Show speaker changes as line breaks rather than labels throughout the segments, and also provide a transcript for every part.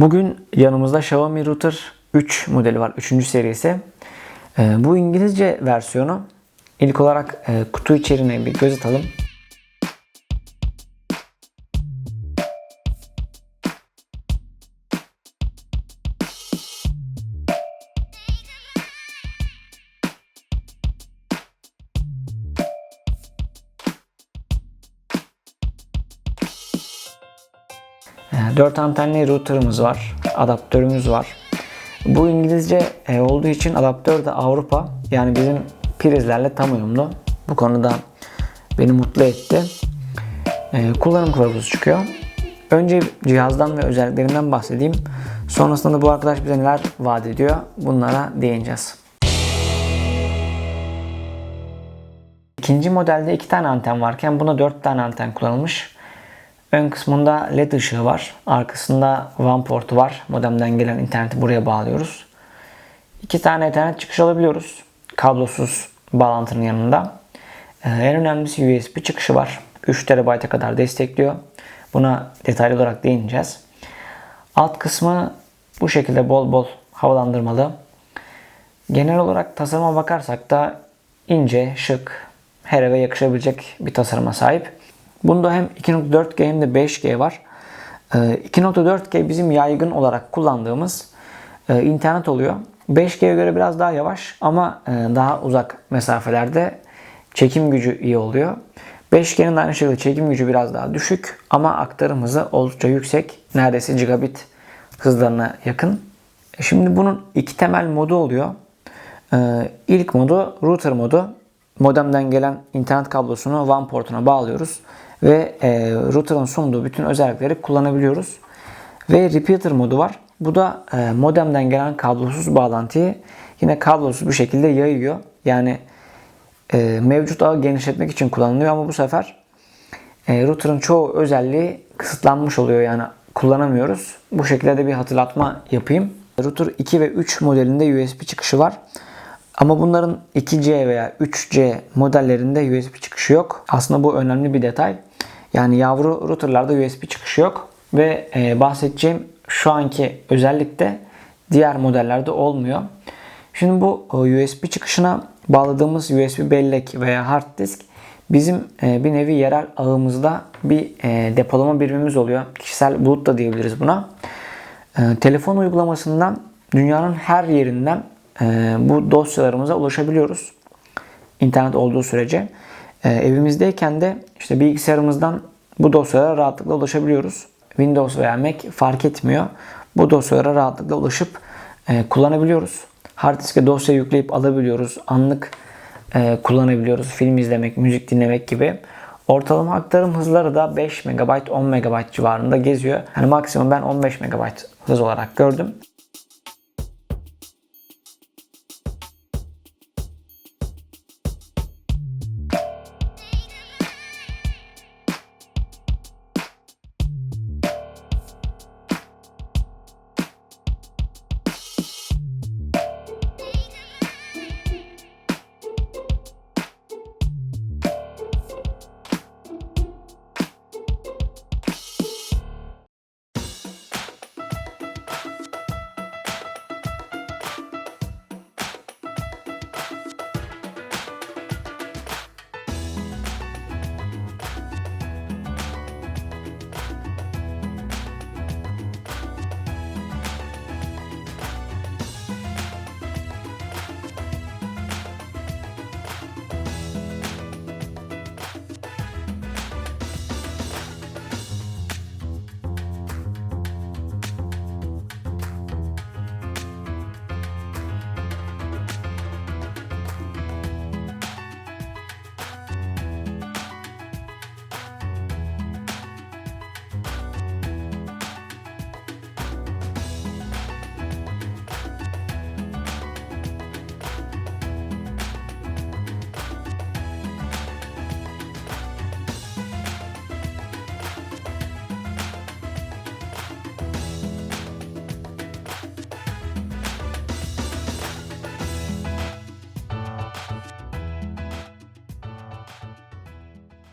Bugün yanımızda Xiaomi Router 3 modeli var. 3. serisi. Ee, bu İngilizce versiyonu. İlk olarak e, kutu içeriğine bir göz atalım. 4 antenli router'ımız var. Adaptörümüz var. Bu İngilizce e, olduğu için adaptör de Avrupa. Yani bizim prizlerle tam uyumlu. Bu konuda beni mutlu etti. E, kullanım kılavuzu çıkıyor. Önce cihazdan ve özelliklerinden bahsedeyim. Sonrasında da bu arkadaş bize neler vaat ediyor bunlara değineceğiz. İkinci modelde iki tane anten varken buna dört tane anten kullanılmış. Ön kısmında led ışığı var. Arkasında WAN portu var. Modemden gelen interneti buraya bağlıyoruz. İki tane ethernet çıkış alabiliyoruz. Kablosuz bağlantının yanında. Ee, en önemlisi USB çıkışı var. 3 TB'a kadar destekliyor. Buna detaylı olarak değineceğiz. Alt kısmı bu şekilde bol bol havalandırmalı. Genel olarak tasarıma bakarsak da ince, şık, her eve yakışabilecek bir tasarıma sahip. Bunda hem 2.4G hem de 5G var. Ee, 2.4G bizim yaygın olarak kullandığımız e, internet oluyor. 5G'ye göre biraz daha yavaş ama e, daha uzak mesafelerde çekim gücü iyi oluyor. 5G'nin de aynı şekilde çekim gücü biraz daha düşük ama aktarım hızı oldukça yüksek. Neredeyse gigabit hızlarına yakın. E, Şimdi bunun iki temel modu oluyor. Ee, İlk modu router modu. Modemden gelen internet kablosunu WAN portuna bağlıyoruz ve e, router'ın sunduğu bütün özellikleri kullanabiliyoruz. Ve repeater modu var. Bu da e, modemden gelen kablosuz bağlantıyı yine kablosuz bir şekilde yayıyor. Yani e, mevcut ağı genişletmek için kullanılıyor ama bu sefer e, router'ın çoğu özelliği kısıtlanmış oluyor yani kullanamıyoruz. Bu şekilde de bir hatırlatma yapayım. Router 2 ve 3 modelinde USB çıkışı var. Ama bunların 2C veya 3C modellerinde USB çıkışı yok. Aslında bu önemli bir detay. Yani yavru routerlarda USB çıkışı yok. Ve e, bahsedeceğim şu anki özellikle diğer modellerde olmuyor. Şimdi bu e, USB çıkışına bağladığımız USB bellek veya hard disk bizim e, bir nevi yerel ağımızda bir e, depolama birimimiz oluyor. Kişisel bulut da diyebiliriz buna. Telefon uygulamasından dünyanın her yerinden bu dosyalarımıza ulaşabiliyoruz. İnternet olduğu sürece. E, evimizdeyken de işte bilgisayarımızdan bu dosyalara rahatlıkla ulaşabiliyoruz. Windows veya Mac fark etmiyor. Bu dosyalara rahatlıkla ulaşıp e, kullanabiliyoruz. Hard diske dosya yükleyip alabiliyoruz. Anlık e, kullanabiliyoruz. Film izlemek, müzik dinlemek gibi. Ortalama aktarım hızları da 5 MB, 10 MB civarında geziyor. Yani maksimum ben 15 MB hız olarak gördüm.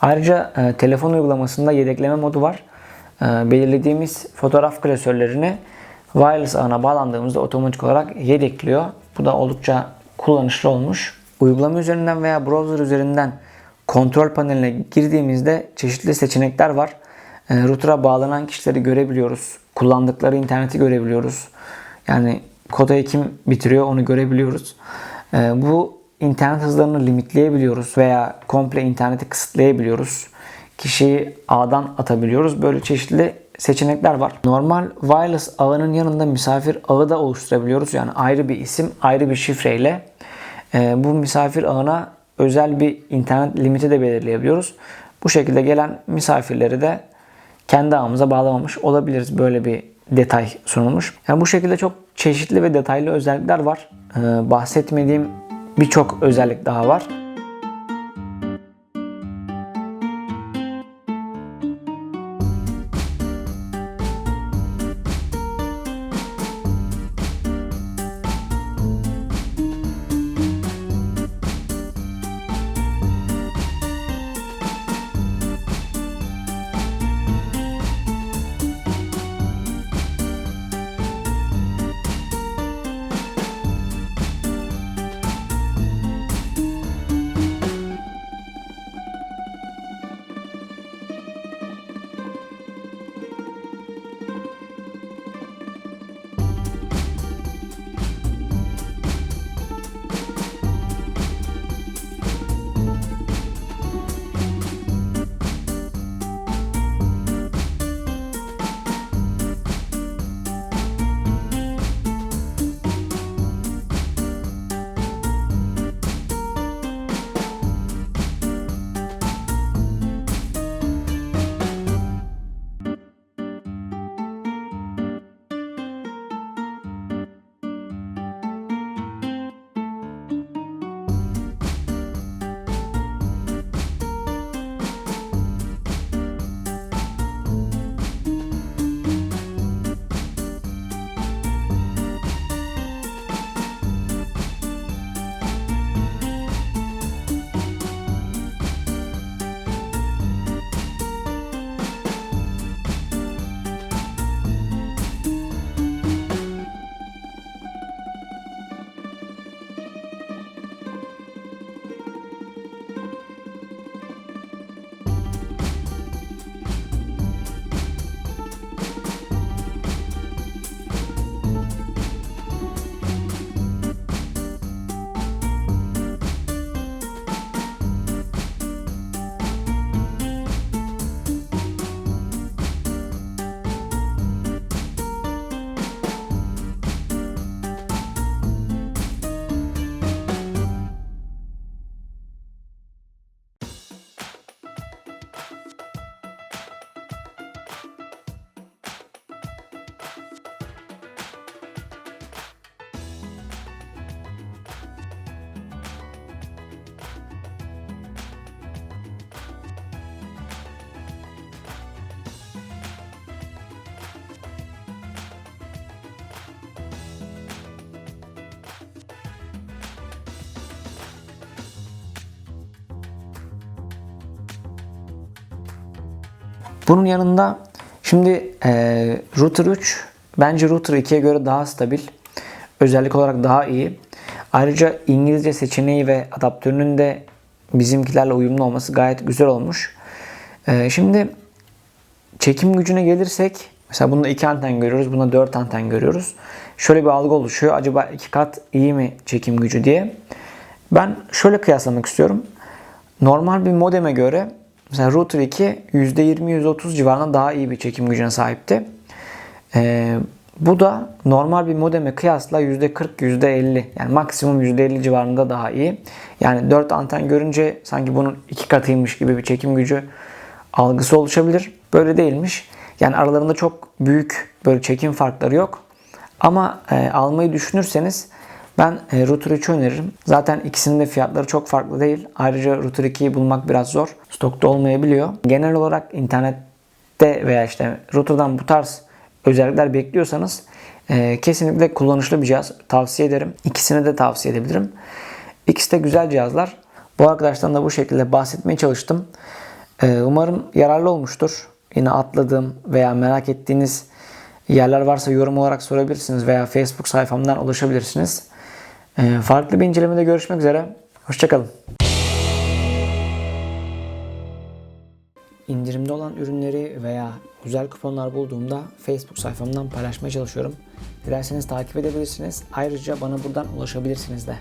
Ayrıca e, telefon uygulamasında yedekleme modu var. E, belirlediğimiz fotoğraf klasörlerini wireless ağına bağlandığımızda otomatik olarak yedekliyor. Bu da oldukça kullanışlı olmuş. Uygulama üzerinden veya browser üzerinden kontrol paneline girdiğimizde çeşitli seçenekler var. E, router'a bağlanan kişileri görebiliyoruz. Kullandıkları interneti görebiliyoruz. Yani kodayı kim bitiriyor onu görebiliyoruz. E, bu internet hızlarını limitleyebiliyoruz veya komple interneti kısıtlayabiliyoruz. Kişiyi ağdan atabiliyoruz. Böyle çeşitli seçenekler var. Normal wireless ağının yanında misafir ağı da oluşturabiliyoruz. Yani ayrı bir isim, ayrı bir şifreyle e, bu misafir ağına özel bir internet limiti de belirleyebiliyoruz. Bu şekilde gelen misafirleri de kendi ağımıza bağlamamış olabiliriz. Böyle bir detay sunulmuş. Yani bu şekilde çok çeşitli ve detaylı özellikler var. Ee, bahsetmediğim birçok özellik daha var. Bunun yanında şimdi e, Router 3 bence Router 2'ye göre daha stabil. Özellik olarak daha iyi. Ayrıca İngilizce seçeneği ve adaptörünün de bizimkilerle uyumlu olması gayet güzel olmuş. E, şimdi çekim gücüne gelirsek mesela bunda 2 anten görüyoruz. Bunda 4 anten görüyoruz. Şöyle bir algı oluşuyor. Acaba 2 kat iyi mi çekim gücü diye. Ben şöyle kıyaslamak istiyorum. Normal bir modeme göre Mesela Router 2 %20-%30 civarında daha iyi bir çekim gücüne sahipti. Ee, bu da normal bir modeme kıyasla %40-%50 yani maksimum %50 civarında daha iyi. Yani 4 anten görünce sanki bunun iki katıymış gibi bir çekim gücü algısı oluşabilir. Böyle değilmiş. Yani aralarında çok büyük böyle çekim farkları yok. Ama e, almayı düşünürseniz ben e, Router 3'ü öneririm. Zaten ikisinin de fiyatları çok farklı değil. Ayrıca Router 2'yi bulmak biraz zor. Stokta olmayabiliyor. Genel olarak internette veya işte router'dan bu tarz özellikler bekliyorsanız e, kesinlikle kullanışlı bir cihaz. Tavsiye ederim. İkisini de tavsiye edebilirim. İkisi de güzel cihazlar. Bu arkadaştan da bu şekilde bahsetmeye çalıştım. E, umarım yararlı olmuştur. Yine atladığım veya merak ettiğiniz yerler varsa yorum olarak sorabilirsiniz veya Facebook sayfamdan ulaşabilirsiniz. Ee, farklı bir incelemede görüşmek üzere. Hoşçakalın. İndirimde olan ürünleri veya güzel kuponlar bulduğumda Facebook sayfamdan paylaşmaya çalışıyorum. Dilerseniz takip edebilirsiniz. Ayrıca bana buradan ulaşabilirsiniz de.